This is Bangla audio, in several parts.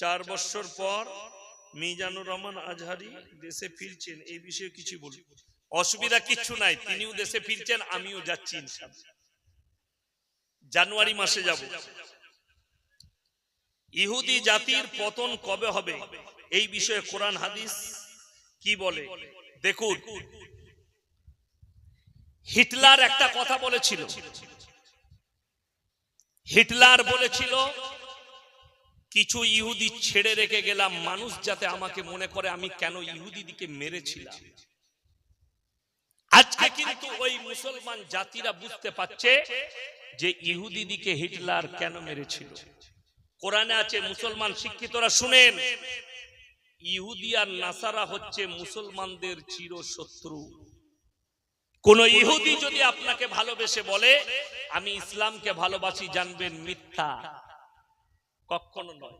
চার বছর পর মিজানুর রহমান আজহারি দেশে ফিরছেন। এই বিষয়ে কিছু বলুন। অসুবিধা কিচ্ছু নাই। তিনিও দেশে ফিরছেন আমিও যাচ্ছি জানুয়ারি মাসে যাব। ইহুদি জাতির পতন কবে হবে? এই বিষয়ে কোরআন হাদিস কি বলে? দেখুন হিটলার একটা কথা বলেছিল। হিটলার বলেছিল কিছু ইহুদি ছেড়ে রেখে গেলাম, মানুষ যাতে আমাকে মনে করে আমি কেন ইহুদিদিকে মেরেছিলাম। আজকে কিন্তু ওই মুসলমান জাতিরা বুঝতে পারছে যে ইহুদিদিকে হিটলার কেন মেরেছিল। কোরআনে আছে, মুসলমান শিক্ষিতরা শুনেন, ইহুদি আর নাসারা হচ্ছে মুসলমানদের চির শত্রু কোন ইহুদি যদি আপনাকে ভালোবেসে বলে, আমি ইসলামকে ভালোবাসি, জানবেন মিথ্যা। কখনো নয়।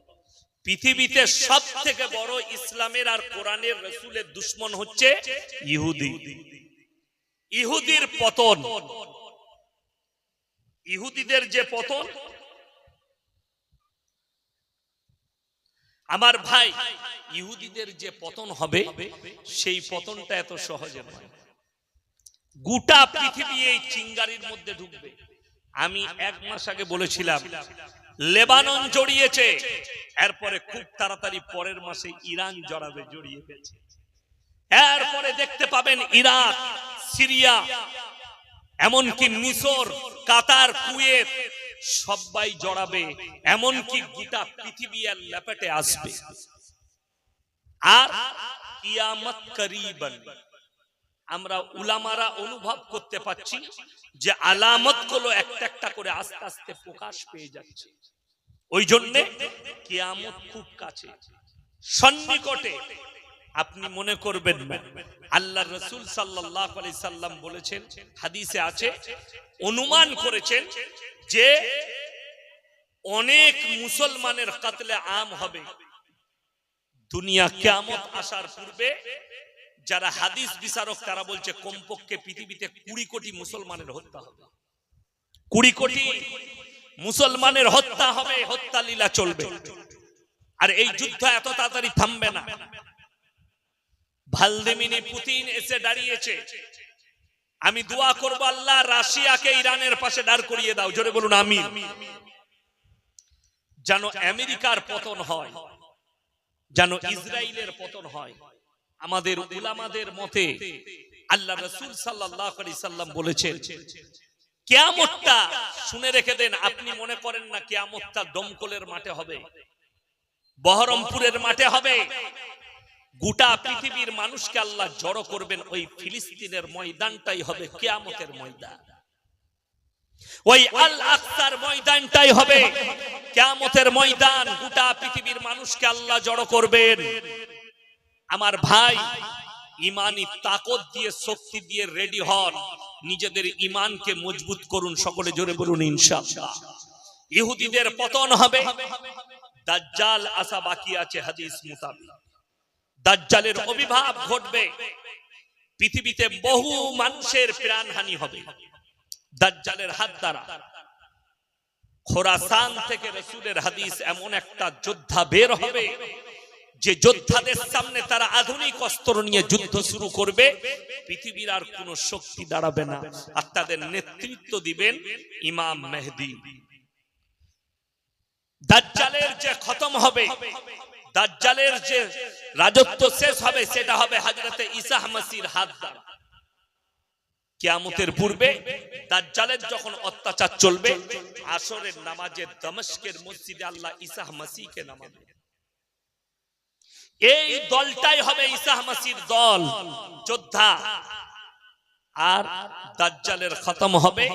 পৃথিবীতে সব থেকে বড় ইসলামের আর কোরআনের রসুলের দুশ্মন হচ্ছে ইহুদি। ইহুদির পতন। ইহুদিদের যে পতন, আমার ভাই, ইহুদিদের যে পতন হবে, সেই পতনটা এত সহজে গোটা পৃথিবী এই চিঙ্গারির মধ্যে ঢুকবে। আমি এক মাস আগে বলেছিলাম লেবানন জড়িয়েছে। এরপরে খুব তাড়াতাড়ি পরের মাসে ইরান জড়াবে জড়িয়ে গেছে। এরপরে দেখতে পাবেন ইরাক, সিরিয়া, এমনকি মিশর, কাতার, কুয়েত সবাই জড়াবে, এমনকি গোটা পৃথিবী আর ল্যাপেটে আসবে। আর কিয়ামত করিবন। আমরা উলামারা অনুভব করতে পাচ্ছি যে আলামতগুলো একটা একটা করে আস্তে আস্তে প্রকাশ পেয়ে যাচ্ছে। ওই জন্যে কিয়ামত খুব কাছে। সন্নিকটে আপনি মনে করবেন না। আল্লাহ রসুল সাল্লাহ সাল্লাম বলেছেন হাদিসে আছে অনুমান করেছেন যে অনেক মুসলমানের কাতলে আম হবে। দুনিয়া কেমত আসার পূর্বে যারা হাদিস বিচারক, তারা বলছে কমপক্ষে পৃথিবীতে কুড়ি কোটি মুসলমানের হত্যা হবে। কুড়ি কোটি মুসলমানের হত্যা হবে হত্যা লীলা চলবে। আর এই যুদ্ধ এত তাড়াতাড়ি থামবে না। ভালদেমিনি পুতিন এসে দাঁড়িয়েছে। আমি দোয়া করব আল্লাহ, রাশিয়াকে ইরানের পাশে দাঁড় করিয়ে দাও। জোরে বলুন আমি যেন আমেরিকার পতন হয়, যেন ইসরায়েলের পতন হয়। আমাদের উলামাদের মতে আল্লাহ রসুল সাল্লাহ সাল্লাম বলেছেন, কেয়ামতটা শুনে রেখে দেন, আপনি মনে করেন না কেয়ামতটা দমকলের মাঠে হবে, বহরমপুরের মাঠে হবে। গোটা পৃথিবীর মানুষকে আল্লাহ জড়ো করবেন ওই ফিলিস্তিনের ময়দানটাই হবে কেয়ামতের ময়দান। ওই আল আকসার ময়দানটাই হবে কেয়ামতের ময়দান। গোটা পৃথিবীর মানুষকে আল্লাহ জড়ো করবেন। আমার ভাই ইমানি তাকত দিয়ে, শক্তি দিয়ে রেডি হন। নিজেদের ইমানকে মজবুত করুন, সকলে জোরে বলুন, ইনশাআল্লাহ। ইহুদিদের পতন হবে। দাজ্জাল আসা বাকি আছে, হাদিস মুতাবিক। দাজ্জালের অভিভাব ঘটবে। পৃথিবীতে বহু মানুষের প্রাণহানি হবে। দাজ্জালের হাত দ্বারা। খোরাসান থেকে রসুলের হাদিস এমন একটা যোদ্ধা বের হবে। যে যোদ্ধাদের সামনে তারা আধুনিক অস্ত্র নিয়ে যুদ্ধ শুরু করবে, পৃথিবীর আর কোন শক্তি দাঁড়াবে না। আর তাদের নেতৃত্ব দিবেন ইমাম মেহদি। দাজ্জালের যে খতম হবে, দাজ্জালের যে রাজত্ব শেষ হবে, সেটা হবে হাজরতে ইসাহ মাসির হাত দ্বারা। কিয়ামতের পূর্বে দাজ্জালের যখন অত্যাচার চলবে, আসরের নামাজে দমস্কের মসজিদে আল্লাহ ইসাহ মাসিকে নামাবে। এই দলটাই হবে ইসাহ মাসির দল, যোদ্ধা। আর দাজ্জালের খতম হবে,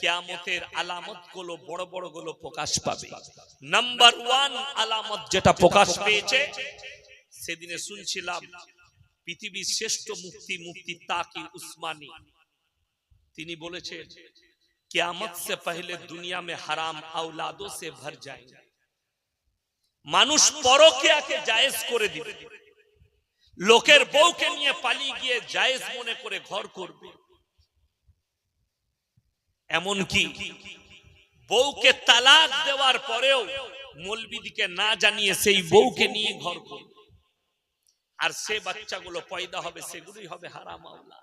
কেয়ামতের আলামতগুলো বড় বড়গুলো প্রকাশ পাবে। নাম্বার ওয়ান আলামত যেটা প্রকাশ পেয়েছে, সেদিনে শুনছিলাম, পৃথিবীর শ্রেষ্ঠ মুক্তি মুক্তি তাকি উসমানি। তিনি বলেছেন, কেয়ামত সে পহলে দুনিয়া মে হারাম আউলাদো সে ভর যায় মানুষ পরকিয়াকে জায়েজ করে দিবে। লোকের বউকে নিয়ে পালিয়ে গিয়ে জায়েজ মনে করে ঘর করবে। এমন কি বউকে তালাক দেওয়ার পরেও মলবিদিকে না জানিয়ে সেই বউকে নিয়ে ঘর করবে। আর সে বাচ্চাগুলো পয়দা হবে, সেগুলোই হবে হারাম আওলা।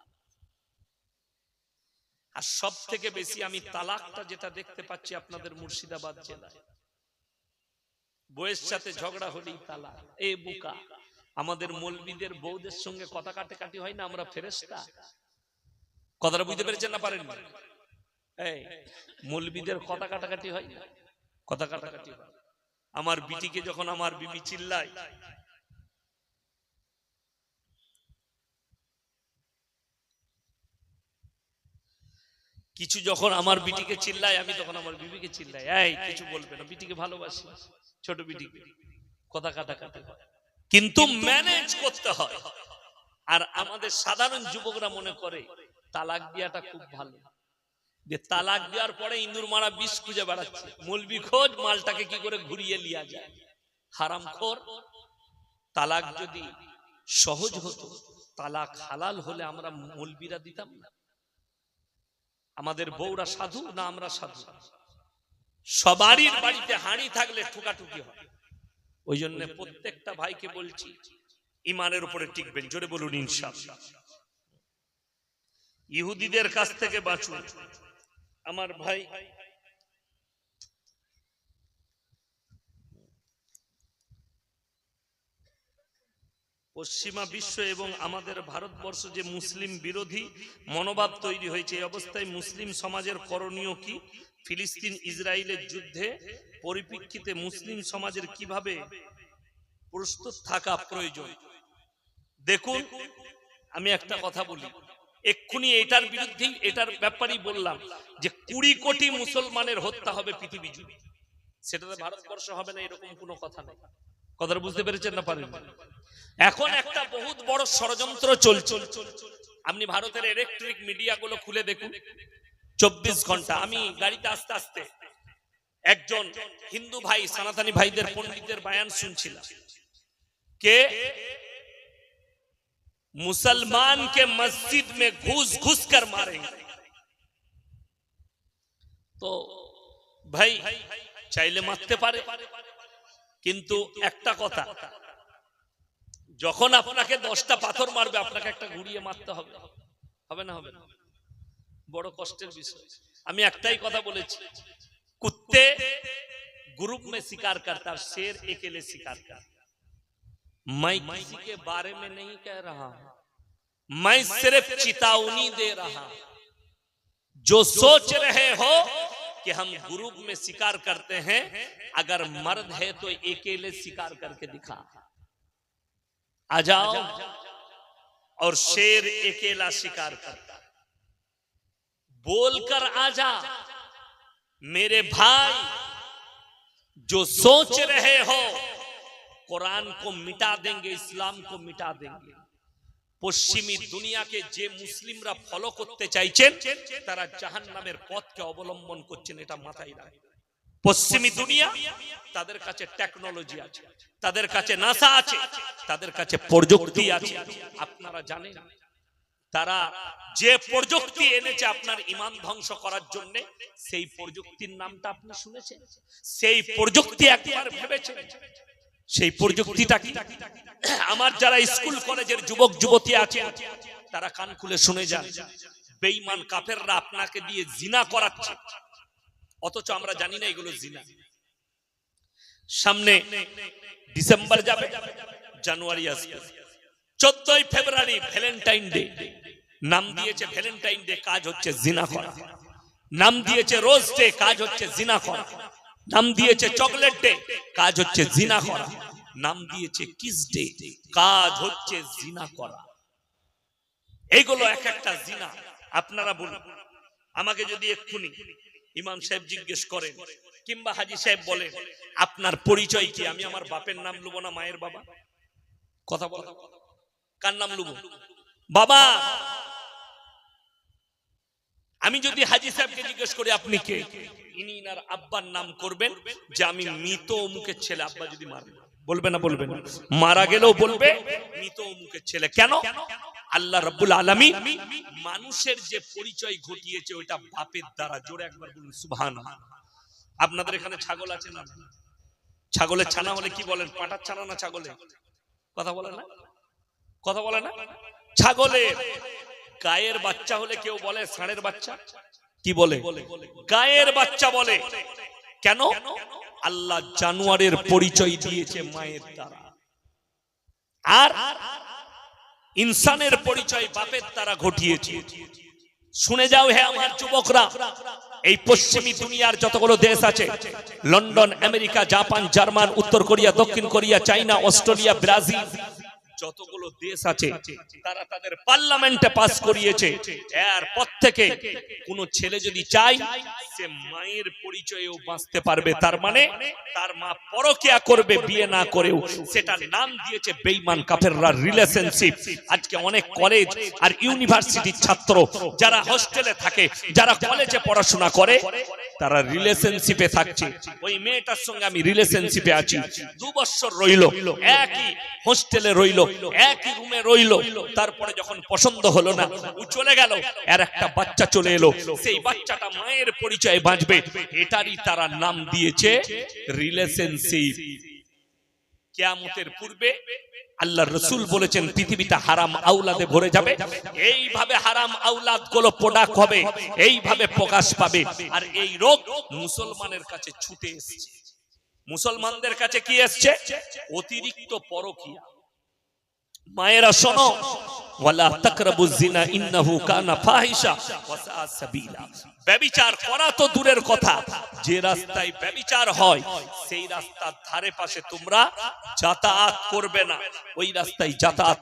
আর সব থেকে বেশি আমি তালাকটা যেটা দেখতে পাচ্ছি আপনাদের মুর্শিদাবাদ জেলায়। বউয়ের সাথে ঝগড়া হলেই তালা। এ বুকা, আমাদের মলবিদের বউদের সঙ্গে কথা কাটে কাটি হয় না, আমরা ফেরেস্তা কথাটা বুঝতে পেরেছেন না পারেন এই, মলবিদের কথা কাটাকাটি হয় কথা কাটাকাটি হয়। আমার বিটিকে যখন আমার বিবি চিল্লায় কিছু যখন আমার বিটিকে চিল্লায়, আমি তখন আমার বিবিকে চিল্লাই এই, কিছু বলবে না, বিটিকে ভালোবাসি, ছোট বিটিকে কথা কাটা কাটা। কিন্তু ম্যানেজ করতে হয়। আর আমাদের সাধারণ যুবকরা মনে করে, তালাক দেওয়াটা খুব ভালো। যে তালাক দেওয়ার পরে ইন্দুর মারা বিষ খুঁজে বেড়াচ্ছে। মলবি খোঁজ, মালটাকে কি করে ঘুরিয়ে লিয়া যায়। হারাম খোর, তালাক যদি সহজ হতো, তালাক হালাল হলে আমরা মলবিরা দিতাম না। আমাদের বউরা সাধু না আমরা সাধু? সবারই বাড়িতে হাঁড়ি থাকলে ঠুকাঠুকি হয়। ওই জন্য প্রত্যেকটা ভাইকে বলছি ইমানের উপরে টিকবেন জোরে বলুন ইনসাফ ইহুদিদের কাছ থেকে বাঁচুন। আমার ভাই পশ্চিমা বিশ্ব এবং আমাদের ভারতবর্ষ যে মুসলিম বিরোধী মনোভাব তৈরি হয়েছে এই অবস্থায় মুসলিম সমাজের করণীয় কি? ফিলিস্তিন ইসরায়েলের যুদ্ধে পরিপ্রেক্ষিতে মুসলিম সমাজের কীভাবে প্রস্তুত থাকা প্রয়োজন? দেখুন আমি একটা কথা বলি। এক্ষুনি এটার বিরুদ্ধেই এটার ব্যাপারেই বললাম যে কুড়ি কোটি মুসলমানের হত্যা হবে পৃথিবী জুড়ে সেটাতে ভারতবর্ষ হবে না এরকম কোনো কথা নেই। কথাটা বুঝতে পেরেছেন না পারেন এখন একটা বহুত বড় ষড়যন্ত্র চলছে। আপনি ভারতের ইলেকট্রিক মিডিয়া গুলো খুলে দেখুন। চব্বিশ ঘণ্টা, আমি গাড়িতে আস্তে আস্তে একজন হিন্দু ভাই, সনাতনী ভাইদের পন্ডিতের বায়ান শুনছিলাম। কে? মুসলমান কে মসজিদ মে ঘুষ ঘুষ কর মারে তো ভাই, চাইলে মারতে পারে। কিন্তু একটা কথা যখন আপনাকে দশটা পাথর মারবে আপনাকে একটা ঘুরিয়ে মারতে হবে হবে না হবে না বড় কষ্টের বিষয় আমি একটাই কথা বলেছি কুত্তে ग्रुप में शिकार करता है शेर अकेले शिकार करता मैं किसी के बारे में नहीं कह रहा मैं सिर्फ चेतावनी दे रहा जो सोच रहे हो कि हम ग्रुप में शिकार करते हैं अगर मर्द है तो अकेले शिकार करके दिखा आ जाओ और शेर अकेला शिकार करता बोलकर आ जा मेरे भाई, जो सोच रहे हो, कुरान को मिटा देंगे, इस्लाम को मिटा देंगे। पश्चिमी दुनिया के जे मुस्लिम फलो करते चाहे तरा जहाँ नाम पथ के अवलम्बन करता माथा পশ্চিমী দুনিয়া, তাদের কাছে টেকনোলজি আছে, তাদের কাছে নাসা আছে, তাদের কাছে প্রযুক্তি আছে। আপনারা জানেন, তারা যে প্রযুক্তি এনেছে আপনার ইমান ধ্বংস করার জন্য, সেই প্রযুক্তির নামটা আপনি শুনেছেন? সেই প্রযুক্তি একবার ভেবেছেন? সেই প্রযুক্তিটা কি? আমার যারা স্কুল কলেজের যুবক যুবতী আছে, তারা কান খুলে শুনে যান। বেঈমান কাফেররা আপনাকে দিয়ে জিনা করাচ্ছে। অথচ আমরা জানি না এগুলো জিনা সামনে ডিসেম্বর যাবে জানুয়ারি আসবে। চোদ্দই ফেব্রুয়ারি ভ্যালেন্টাইন ডে। নাম দিয়েছে ভ্যালেন্টাইন ডে কাজ হচ্ছে জিনা করা। নাম দিয়েছে রোজ ডে কাজ হচ্ছে জিনা করা। নাম দিয়েছে চকলেট ডে কাজ হচ্ছে জিনা করা। নাম দিয়েছে কিস ডে কাজ হচ্ছে জিনা করা। এইগুলো এক একটা জিনা। আপনারা বলুন। আমাকে যদি এক্ষুনি ইমাম সাহেব জিজ্ঞেস করেন কিংবা হাজি সাহেব বলেন আপনার পরিচয় কি? আমি আমার বাপের নাম লুবো না মায়ের বাবা? কথা বল। কার নাম লুবো? বাবা! আমি যদি হাজি সাহেবকে জিজ্ঞেস করি আপনি কে? ইনি ইনার আব্বার নাম করবেন যে আমি মৃত অমুকের ছেলে আব্বা যদি মারবেন বলবে না বলবে না মারা গেলেও বলবে মৃত অমুকের ছেলে কেন? আল্লাহ রব্বুল আলমী মানুষের যে পরিচয় ঘটিয়েছে ওইটা বাপের দ্বারা। জোরে একবার বলুন সুবহান আপনাদের এখানে ছাগল আছে না? ছাগলের ছানা হলে কি বলেন? পাটার ছানা না ছাগলে কথা বলে না? কথা বলে না? ছাগলের গায়ের বাচ্চা হলে কেউ বলে ষাঁড়ের বাচ্চা? কি বলে? গায়ের বাচ্চা বলে। কেন? আল্লাহ জানুয়ারের পরিচয় দিয়েছে মায়ের দ্বারা। আর ইনসানের পরিচয় বাপের তারা ঘটিয়েছে। শুনে যাও হে আমার যুবকরা, এই পশ্চিমী দুনিয়ার যতগুলো দেশ আছে, লন্ডন, আমেরিকা, জাপান, জার্মান, উত্তর কোরিয়া, দক্ষিণ কোরিয়া, চাইনা, অস্ট্রেলিয়া, ব্রাজিল যতগুলো দেশ আছে তারা তাদের পার্লামেন্টে পাস করিয়েছে। এরপর থেকে কোন ছেলে যদি চায় সে মায়ের পরিচয়েও বাঁচতে পারবে। তার মানে তার মা পরকিয়া করবে বিয়ে না করেও। সেটা নাম দিয়েছে বেইমান কাফেররা রিলেশনশিপ আজকে অনেক কলেজ আর ইউনিভার্সিটির ছাত্র যারা হোস্টেলে থাকে যারা কলেজে পড়াশোনা করে তারা রিলেশনশিপে থাকছে। ওই মেয়েটার সঙ্গে আমি রিলেশনশিপে আছি। দু বছর রইল। একই হোস্টেলে রইল। একই রুমে রইল। তারপরে যখন পছন্দ হলো না, ও চলে গেল, আর একটা বাচ্চা চলে এলো। সেই বাচ্চাটা মায়ের পরিচয়ে বাঁচবে, এটারই তারা নাম দিয়েছে রিলেশনশিপ কেয়ামতের পূর্বে আল্লাহ রসুল বলেছেন, পৃথিবীটা হারাম আউলাদে ভরে যাবে। এইভাবে হারাম আউলাদগুলো প্রোডাক্ট হবে, এইভাবে প্রকাশ পাবে। আর এই রোগ মুসলমানের কাছে ছুটে এসছে। মুসলমানদের কাছে কি এসছে? অতিরিক্ত পরকিয়া। মায়েরা শোনো, ওয়ালা তাকরাবু জিনা ইন্নাহু কানা ফাহিশা ওয়া সাআ সাবিলা। ব্যভিচার করা তো দূরের কথা, যে রাস্তায় ব্যভিচার হয়, সেই রাস্তার ধারে পাশে তোমরা যাতায়াত করবে না। ওই রাস্তায় যাতায়াত